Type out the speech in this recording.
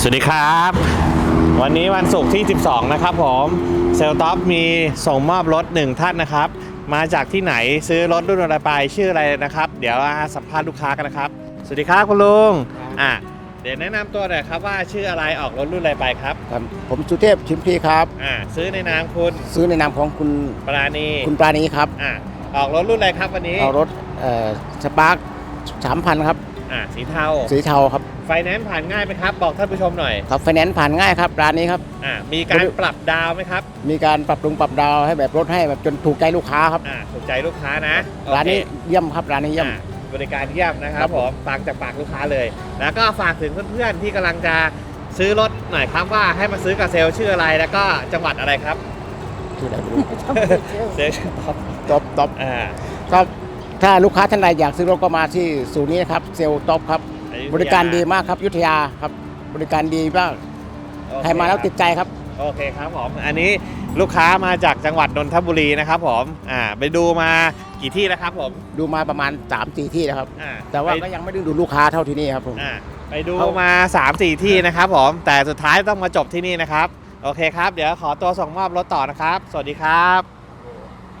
สวัสดีครับ วันนี้วันศุกร์ที่ 12 นะครับผมเซลท็อปมีส่งมอบรถหนึ่งท่านนะครับ มาจากที่ไหนซื้อรถรุ่นอะไรไปชื่ออะไรนะครับ เดี๋ยวมาสัมภาษณ์ลูกค้ากันนะครับ สวัสดีครับคุณลุงอะเดี๋ยวแนะนำตัวหน่อยครับว่าชื่ออะไรออกรถรุ่นอะไรไปครับครับผมสุเทพชิมพลีครับ อ่าซื้อในนามคุณซื้อในนามของคุณปราณีคุณปราณีครับ อ่าออกรถรุ่นอะไรครับวันนี้เอารถสปาร์คสามพันครับ อ่าสีเทาสีเทาครับไฟแนนซ์ผ่านง่ายไหมครับ บอกท่านผู้ชมหน่อยครับไฟแนนซ์ผ่านง่ายครับร้านนี้ครับอ่ามีการปรับดาวไหมครับ มีการปรับปรุงปรับดาวให้แบบรถให้แบบจนถูกใจลูกค้าครับอ่าถูกใจลูกค้านะร้านนี้โอเคเยี่ยมครับร้านนี้เยี่ยมอะบริการเยี่ยมนะคครัรับบผมฟังจากปากลูกค้าเลย แล้วก็ฝากถึงเพื่อนๆที่กำลังจะซื้อรถหน่อยครับว่าให้มาซื้อกับเซลล์ชื่ออะไรแล้วก็จังหวัดอะไรครับชื่ออะไรไม่รู้เซลล์ชื่อท็อปท็อปท็อปอ่าครับ ถ้าลูกค้าท่านใดอยากซื้อรถก็มาที่ศูนย์นี้ครับ เซลล์ท็อปครับ อยุธยบริการดีมากครับอยุทธยาครับ บริการดีมากโอเคใครมาแล้วติดใจครับ โอเคครับผม อันนี้ลูกค้ามาจากจังหวัดนนทบุรีนะครับผม อ่า ไปดูมากี่ที่แล้วครับผม ดูมาประมาณ3ามสี่ที่นะครับ อ่าแต่ว่าไปก็ยังไม่ได้ดูลูกค้าเท่าที่นี่ครับผม อ่าไปดูเอามา 3 4 ที่นะครับผม แต่สุดท้ายต้องมาจบที่นี่นะครับ โอเคครับ เดี๋ยวขอตัวส่งมอบรถต่อนะครับ สวัสดีครับ